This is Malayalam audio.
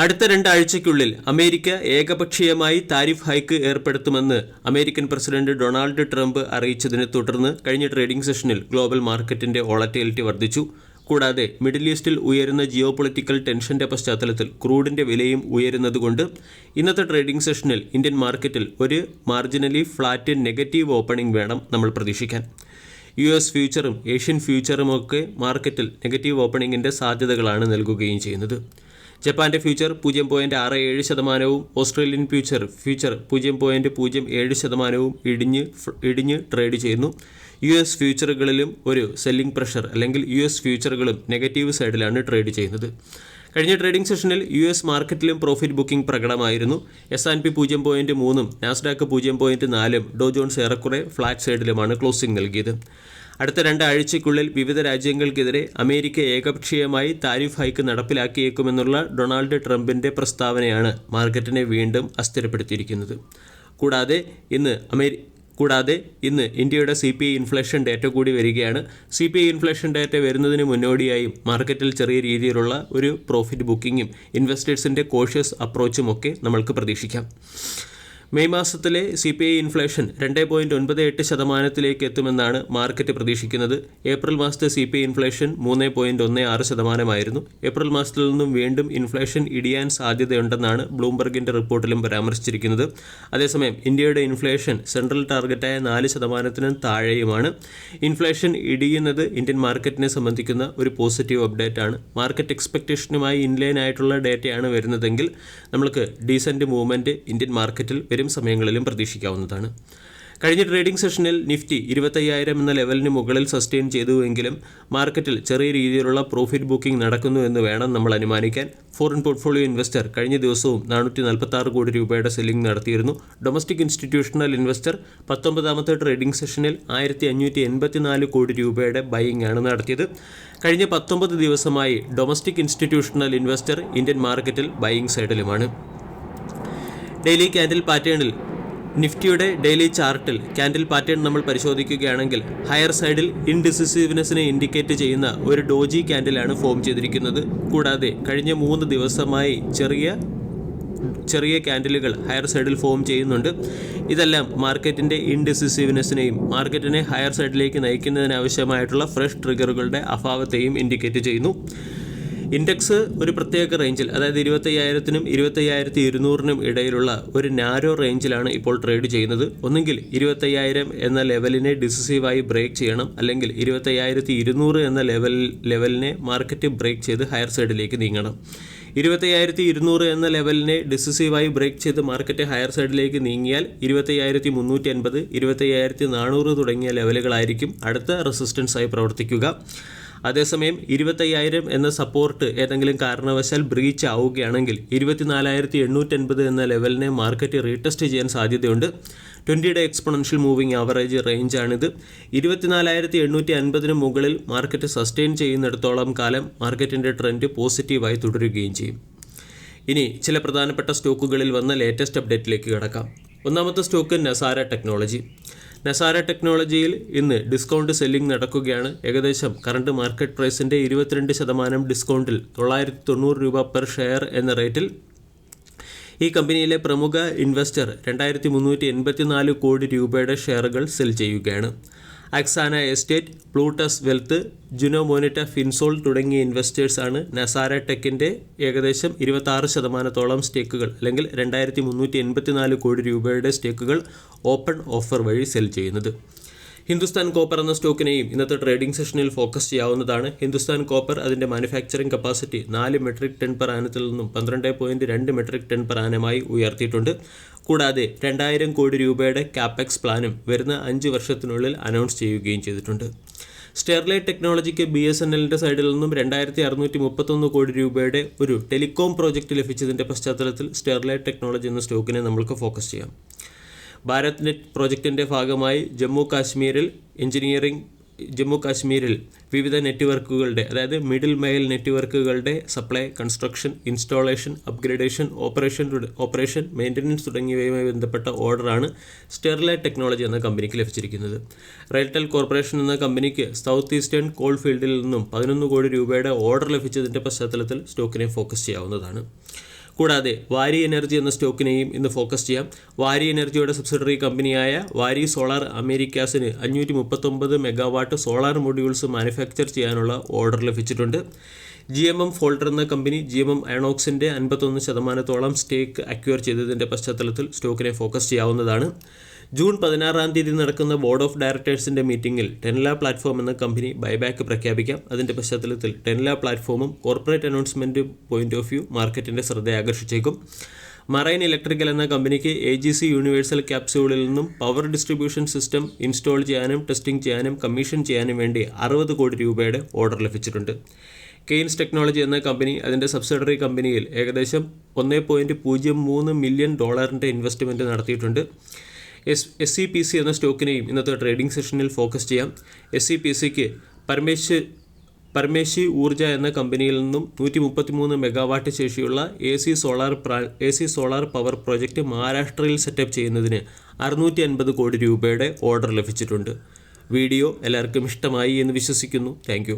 അടുത്ത രണ്ടാഴ്ചയ്ക്കുള്ളിൽ അമേരിക്ക ഏകപക്ഷീയമായി താരിഫ് ഹൈക്ക് ഏർപ്പെടുത്തുമെന്ന് അമേരിക്കൻ പ്രസിഡന്റ് ഡൊണാൾഡ് ട്രംപ് അറിയിച്ചതിനെ തുടർന്ന് കഴിഞ്ഞ ട്രേഡിംഗ് സെഷനിൽ ഗ്ലോബൽ മാർക്കറ്റിന്റെ വോളറ്റിലിറ്റി വർദ്ധിച്ചു. കൂടാതെ മിഡിൽ ഈസ്റ്റിൽ ഉയരുന്ന ജിയോ പൊളിറ്റിക്കൽ ടെൻഷന്റെ പശ്ചാത്തലത്തിൽ ക്രൂഡിന്റെ വിലയും ഉയരുന്നതുകൊണ്ട് ഇന്നത്തെ ട്രേഡിംഗ് സെഷനിൽ ഇന്ത്യൻ മാർക്കറ്റിൽ ഒരു മാർജിനലി ഫ്ലാറ്റ് നെഗറ്റീവ് ഓപ്പണിംഗ് വേണം നമ്മൾ പ്രതീക്ഷിക്കാൻ. യു എസ് ഫ്യൂച്ചറും ഏഷ്യൻ ഫ്യൂച്ചറും ഒക്കെ മാർക്കറ്റിൽ നെഗറ്റീവ് ഓപ്പണിംഗിന്റെ സാധ്യതകളാണ് നൽകുകയും ചെയ്യുന്നത്. ജപ്പാന്റെ ഫ്യൂച്ചർ പൂജ്യം പോയിന്റ് ആറ് ഏഴ് ശതമാനവും ഓസ്ട്രേലിയൻ ഫ്യൂച്ചർ ഫ്യൂച്ചർ പൂജ്യം പോയിന്റ് പൂജ്യം ഏഴ് ശതമാനവും ഇടിഞ്ഞ് ഇടിഞ്ഞ് ട്രേഡ് ചെയ്യുന്നു. യു എസ് ഫ്യൂച്ചറുകളിലും ഒരു സെല്ലിംഗ് പ്രഷർ അല്ലെങ്കിൽ യു എസ് ഫ്യൂച്ചറുകളും നെഗറ്റീവ് സൈഡിലാണ് ട്രേഡ് ചെയ്യുന്നത്. കഴിഞ്ഞ ട്രേഡിംഗ് സെഷനിൽ യു എസ് മാർക്കറ്റിലും പ്രോഫിറ്റ് ബുക്കിംഗ് പ്രകടമായിരുന്നു. എസ് ആൻഡ് പി പൂജ്യം പോയിന്റ് മൂന്നും നാസ്ഡാക്ക് പൂജ്യം പോയിന്റ് നാലും ഡോ ജോൺസ് ഏറെക്കുറെ ഫ്ലാറ്റ് സൈഡിലുമാണ് ക്ലോസിംഗ് നൽകിയത്. അടുത്ത രണ്ടാഴ്ചയ്ക്കുള്ളിൽ വിവിധ രാജ്യങ്ങൾക്കെതിരെ അമേരിക്ക ഏകപക്ഷീയമായി താരിഫ് ഹൈക്ക് നടപ്പിലാക്കിയേക്കുമെന്നുള്ള ഡൊണാൾഡ് ട്രംപിന്റെ പ്രസ്താവനയാണ് മാർക്കറ്റിനെ വീണ്ടും അസ്ഥിരപ്പെടുത്തിയിരിക്കുന്നത്. കൂടാതെ ഇന്ന് അമേരി കൂടാതെ ഇന്ന് ഇന്ത്യയുടെ C P I inflation data കൂടി വരികയാണ്. C P I inflation data വരുന്നതിന് മുന്നോടിയായും മാർക്കറ്റിൽ ചെറിയ രീതിയിലുള്ള ഒരു പ്രോഫിറ്റ് ബുക്കിങ്ങും ഇൻവെസ്റ്റേഴ്സിന്റെ കോഷ്യസ് അപ്രോച്ചും ഒക്കെ നമ്മൾക്ക് പ്രതീക്ഷിക്കാം. മെയ് മാസത്തിലെ സി പി ഐ ഇൻഫ്ലേഷൻ രണ്ട് പോയിന്റ് ഒൻപത് എട്ട് ശതമാനത്തിലേക്ക് എത്തുമെന്നാണ് മാർക്കറ്റ് പ്രതീക്ഷിക്കുന്നത്. ഏപ്രിൽ മാസത്തെ സി പി ഐ ഇൻഫ്ലേഷൻ മൂന്ന് പോയിന്റ് ഒന്ന് ആറ് ശതമാനമായിരുന്നു. ഏപ്രിൽ മാസത്തിൽ നിന്നും വീണ്ടും ഇൻഫ്ലേഷൻ ഇടിയാൻ സാധ്യതയുണ്ടെന്നാണ് ബ്ലൂംബർഗിന്റെ റിപ്പോർട്ടിലും പരാമർശിച്ചിരിക്കുന്നത്. അതേസമയം ഇന്ത്യയുടെ ഇൻഫ്ലേഷൻ സെൻട്രൽ ടാർഗറ്റായ നാല് ശതമാനത്തിനും താഴെയുമാണ്. ഇൻഫ്ലേഷൻ ഇടിയുന്നത് ഇന്ത്യൻ മാർക്കറ്റിനെ സംബന്ധിക്കുന്ന ഒരു പോസിറ്റീവ് അപ്ഡേറ്റ് ആണ് മാർക്കറ്റ് എക്സ്പെക്റ്റേഷനുമായി ഇൻലൈൻ ആയിട്ടുള്ള ഡേറ്റയാണ് വരുന്നതെങ്കിൽ നമ്മൾക്ക് ഡീസന്റ് മൂവ്മെന്റ് ഇന്ത്യൻ മാർക്കറ്റിൽ വരും. സമയങ്ങളിലും പ്രതീക്ഷിക്കാവുന്നതാണ്. കഴിഞ്ഞ ട്രേഡിംഗ് സെഷനിൽ നിഫ്റ്റി ഇരുപത്തയ്യായിരം എന്ന ലെവലിന് മുകളിൽ സസ്റ്റെയിൻ ചെയ്തുവെങ്കിലും മാർക്കറ്റിൽ ചെറിയ രീതിയിലുള്ള പ്രോഫിറ്റ് ബുക്കിംഗ് നടക്കുന്നു എന്ന് വേണം നമ്മൾ അനുമാനിക്കാൻ. ഫോറിൻ പോർട്ട്ഫോളിയോ ഇൻവെസ്റ്റർ കഴിഞ്ഞ ദിവസവും നാനൂറ്റി നാൽപ്പത്തി കോടി രൂപയുടെ സെല്ലിംഗ് നടത്തിയിരുന്നു. ഡൊമസ്റ്റിക് ഇൻസ്റ്റിറ്റ്യൂഷണൽ ഇൻവെസ്റ്റർ പത്തൊമ്പതാമത്തെ ട്രേഡിംഗ് സെഷനിൽ ആയിരത്തി അഞ്ഞൂറ്റി എൺപത്തിനാല് കോടി രൂപയുടെ ബൈയിങ് ആണ് നടത്തിയത്. കഴിഞ്ഞ പത്തൊമ്പത് ദിവസമായി ഡൊമസ്റ്റിക് ഇൻസ്റ്റിറ്റ്യൂഷണൽ ഇൻവെസ്റ്റർ ഇന്ത്യൻ മാർക്കറ്റിൽ ബൈയിങ് സൈഡിലുമാണ്. ഡെയിലി ക്യാൻഡിൽ പാറ്റേണിൽ നിഫ്റ്റിയുടെ ഡെയിലി ചാർട്ടിൽ ക്യാൻഡിൽ പാറ്റേൺ നമ്മൾ പരിശോധിക്കുകയാണെങ്കിൽ ഹയർ സൈഡിൽ ഇൻഡിസിസീവ്നെസ്സിനെ ഇൻഡിക്കേറ്റ് ചെയ്യുന്ന ഒരു ഡോജി ക്യാൻഡിലാണ് ഫോം ചെയ്തിരിക്കുന്നത്. കൂടാതെ കഴിഞ്ഞ മൂന്ന് ദിവസമായി ചെറിയ ചെറിയ ക്യാൻഡിലുകൾ ഹയർ സൈഡിൽ ഫോം ചെയ്യുന്നുണ്ട്. ഇതെല്ലാം മാർക്കറ്റിന്റെ ഇൻഡിസിസീവ്നെസ്സിനെയും മാർക്കറ്റിനെ ഹയർ സൈഡിലേക്ക് നയിക്കുന്നതിനാവശ്യമായിട്ടുള്ള ഫ്രഷ് ട്രിഗറുകളുടെ അഭാവത്തെയും ഇൻഡിക്കേറ്റ് ചെയ്യുന്നു. ഇൻഡെക്സ് ഒരു പ്രത്യേക റേഞ്ചിൽ അതായത് ഇരുപത്തയ്യായിരത്തിനും ഇരുപത്തയ്യായിരത്തി ഇരുന്നൂറിനും ഇടയിലുള്ള ഒരു നാരോ റേഞ്ചിലാണ് ഇപ്പോൾ ട്രേഡ് ചെയ്യുന്നത്. ഒന്നുകിൽ ഇരുപത്തയ്യായിരം എന്ന ലെവലിനെ ഡിസിസീവായി ബ്രേക്ക് ചെയ്യണം അല്ലെങ്കിൽ ഇരുപത്തയ്യായിരത്തി ഇരുന്നൂറ് എന്ന ലെവൽ ലെവലിനെ മാർക്കറ്റ് ബ്രേക്ക് ചെയ്ത് ഹയർ സൈഡിലേക്ക് നീങ്ങണം. ഇരുപത്തയ്യായിരത്തി ഇരുന്നൂറ് എന്ന ലെവലിനെ ഡിസിസീവായി ബ്രേക്ക് ചെയ്ത് മാർക്കറ്റ് ഹയർ സൈഡിലേക്ക് നീങ്ങിയാൽ ഇരുപത്തയ്യായിരത്തി മുന്നൂറ്റി അൻപത് ഇരുപത്തയ്യായിരത്തി നാനൂറ് തുടങ്ങിയ ലെവലുകളായിരിക്കും അടുത്ത റെസിസ്റ്റൻസായി പ്രവർത്തിക്കുക. അതേസമയം ഇരുപത്തയ്യായിരം എന്ന സപ്പോർട്ട് ഏതെങ്കിലും കാരണവശാൽ ബ്രീച്ച് ആവുകയാണെങ്കിൽ ഇരുപത്തിനാലായിരത്തി എണ്ണൂറ്റൻപത് എന്ന ലെവലിനെ മാർക്കറ്റ് റീടെസ്റ്റ് ചെയ്യാൻ സാധ്യതയുണ്ട്. ട്വന്റിയുടെ എക്സ്പൊണൻഷ്യൽ മൂവിങ് ആവറേജ് റേഞ്ചാണിത് ഇരുപത്തിനാലായിരത്തി എണ്ണൂറ്റി അൻപതിന് മുകളിൽ മാർക്കറ്റ് സസ്റ്റെയിൻ ചെയ്യുന്നിടത്തോളം കാലം മാർക്കറ്റിന്റെ ട്രെൻഡ് പോസിറ്റീവായി തുടരുകയും ചെയ്യും. ഇനി ചില പ്രധാനപ്പെട്ട സ്റ്റോക്കുകളിൽ വന്ന ലേറ്റസ്റ്റ് അപ്ഡേറ്റിലേക്ക് കടക്കാം. ഒന്നാമത്തെ സ്റ്റോക്ക് നസാര ടെക്നോളജി നസാര ടെക്നോളജിയിൽ ഇന്ന് ഡിസ്കൗണ്ട് സെല്ലിംഗ് നടക്കുകയാണ്. ഏകദേശം കറണ്ട് മാർക്കറ്റ് പ്രൈസിന്റെ ഇരുപത്തിരണ്ട് ശതമാനം ഡിസ്കൗണ്ടിൽ തൊള്ളായിരത്തി തൊണ്ണൂറ് രൂപ പെർ ഷെയർ എന്ന റേറ്റിൽ. ഈ കമ്പനിയിലെ പ്രമുഖ ഇൻവെസ്റ്റർ രണ്ടായിരത്തി മുന്നൂറ്റി എൺപത്തിനാല് കോടി രൂപയുടെ ഷെയറുകൾ സെൽ ചെയ്യുകയാണ്. Aksana Estate Plutus Wealth Juno Moneta Finsol തുടങ്ങിയ ഇൻവെസ്റ്റേഴ്സാണ് നസാര ടെക്കിന്റെ ഏകദേശം ഇരുപത്താറ് ശതമാനത്തോളം സ്റ്റേക്കുകൾ അല്ലെങ്കിൽ രണ്ടായിരത്തി മുന്നൂറ്റി എൺപത്തിനാല് കോടി രൂപയുടെ സ്റ്റേക്കുകൾ ഓപ്പൺ ഓഫർ വഴി സെൽ ചെയ്യുന്നത്. ഹിന്ദുസ്ഥാൻ കോപ്പർ എന്ന സ്റ്റോക്കിനെയും ഇന്നത്തെ ട്രേഡിംഗ് സെഷനിൽ ഫോക്കസ് ചെയ്യാവുന്നതാണ്. ഹിന്ദുസ്ഥാൻ കോപ്പർ അതിന്റെ മാനുഫാക്ചറിംഗ് കപ്പാസിറ്റി നാല് മെട്രിക് ടൺ പെർ ആനത്തിൽ നിന്നും പന്ത്രണ്ട് പോയിന്റ് രണ്ട് മെട്രിക് ടൺ പെർ ആനമായി ഉയർത്തിയിട്ടുണ്ട്. കൂടാതെ രണ്ടായിരം കോടി രൂപയുടെ കാപ്പെക്സ് പ്ലാനും വരുന്ന അഞ്ച് വർഷത്തിനുള്ളിൽ അനൗൺസ് ചെയ്യുകയും ചെയ്തിട്ടുണ്ട്. സ്റ്റെർലൈറ്റ് ടെക്നോളജിക്ക് ബി എസ് എൻ എല്ലിന്റെ സൈഡിൽ നിന്നും രണ്ടായിരത്തി അറുന്നൂറ്റി മുപ്പത്തൊന്ന് കോടി രൂപയുടെ ഒരു ടെലികോം പ്രോജക്റ്റ് ലഭിച്ചതിന്റെ പശ്ചാത്തലത്തിൽ സ്റ്റെർലൈറ്റ് ടെക്നോളജി എന്ന സ്റ്റോക്കിനെ നമ്മൾക്ക് ഫോക്കസ് ചെയ്യാം. ഭാരത് നെറ്റ് പ്രോജക്റ്റിന്റെ ഭാഗമായി ജമ്മു കാശ്മീരിൽ എഞ്ചിനീയറിംഗ് ജമ്മു കാശ്മീരിൽ വിവിധ നെറ്റ്വർക്കുകളുടെ അതായത് മിഡിൽ മൈൽ നെറ്റ്വർക്കുകളുടെ supply construction installation upgradation operation operation maintenance തുടങ്ങിയവയുമായി ബന്ധപ്പെട്ട ഓർഡറാണ് സ്റ്റെർലൈറ്റ് ടെക്നോളജി എന്ന കമ്പനിക്ക് ലഭിച്ചിരിക്കുന്നത്. റെയിൽടെൽ കോർപ്പറേഷൻ എന്ന കമ്പനിക്ക് സൗത്ത് ഈസ്റ്റേൺ കോൾ ഫീൽഡിൽ നിന്നും പതിനൊന്ന് കോടി രൂപയുടെ ഓർഡർ ലഭിച്ചതിന്റെ പശ്ചാത്തലത്തിൽ സ്റ്റോക്കിനെ ഫോക്കസ് ചെയ്യാവുന്നതാണ്. കൂടാതെ വാരി എനർജി എന്ന സ്റ്റോക്കിനെയും ഇന്ന് ഫോക്കസ് ചെയ്യാം. വാരി എനർജിയുടെ സബ്സിഡറി കമ്പനിയായ വാരി സോളാർ അമേരിക്കാസിന് അഞ്ഞൂറ്റി മുപ്പത്തൊമ്പത് മെഗാവാട്ട് സോളാർ മൊഡ്യൂൾസ് മാനുഫാക്ചർ ചെയ്യാനുള്ള ഓർഡർ ലഭിച്ചിട്ടുണ്ട്. ജി എം എം ഫോൾഡർ എന്ന കമ്പനി ജി എം എം അയണോക്സിന്റെ അൻപത്തൊന്ന് ശതമാനത്തോളം സ്റ്റേക്ക് അക്വയർ ചെയ്തതിന്റെ പശ്ചാത്തലത്തിൽ സ്റ്റോക്കിനെ ഫോക്കസ് ചെയ്യാവുന്നതാണ്. ജൂൺ പതിനാറാം തീയതി നടക്കുന്ന ബോർഡ് ഓഫ് ഡയറക്ടേഴ്സിന്റെ മീറ്റിംഗിൽ ടെൻല പ്ലാറ്റ്ഫോം എന്ന കമ്പനി ബൈബാക്ക് പ്രഖ്യാപിക്കാം. അതിന്റെ പശ്ചാത്തലത്തിൽ ടെൻല പ്ലാറ്റ്ഫോമും corporate announcement point of view മാർക്കറ്റിന്റെ ശ്രദ്ധ ആകർഷിച്ചേക്കും. മറൈൻ ഇലക്ട്രിക്കൽ എന്ന കമ്പനിക്ക് എ ജി സി യൂണിവേഴ്സൽ ക്യാപ്സ്യൂളിൽ നിന്നും പവർ ഡിസ്ട്രിബ്യൂഷൻ സിസ്റ്റം ഇൻസ്റ്റാൾ ചെയ്യാനും ടെസ്റ്റിംഗ് ചെയ്യാനും കമ്മീഷൻ ചെയ്യാനും വേണ്ടി അറുപത് കോടി രൂപയുടെ ഓർഡർ ലഭിച്ചിട്ടുണ്ട്. കെയിൻസ് ടെക്നോളജി എന്ന കമ്പനി അതിന്റെ സബ്സിഡറി കമ്പനിയിൽ ഏകദേശം ഒന്ന് പോയിന്റ് പൂജ്യം മൂന്ന് മില്യൺ ഡോളറിന്റെ ഇൻവെസ്റ്റ്മെന്റ് നടത്തിയിട്ടുണ്ട്. S S C P C എന്ന സ്റ്റോക്കിനെയും ഇന്നത്തെ ട്രേഡിംഗ് സെഷനിൽ ഫോക്കസ് ചെയ്യാം. എസ് സി പി സിക്ക് പരമേശ് പരമേശി ഊർജ എന്ന കമ്പനിയിൽ നിന്നും നൂറ്റി മുപ്പത്തിമൂന്ന് മെഗാവാട്ട് ശേഷിയുള്ള A C solar A C solar power project മഹാരാഷ്ട്രയിൽ സെറ്റപ്പ് ചെയ്യുന്നതിന് അറുന്നൂറ്റി അൻപത് കോടി രൂപയുടെ ഓർഡർ ലഭിച്ചിട്ടുണ്ട്. വീഡിയോ എല്ലാവർക്കും ഇഷ്ടമായി എന്ന് വിശ്വസിക്കുന്നു. താങ്ക്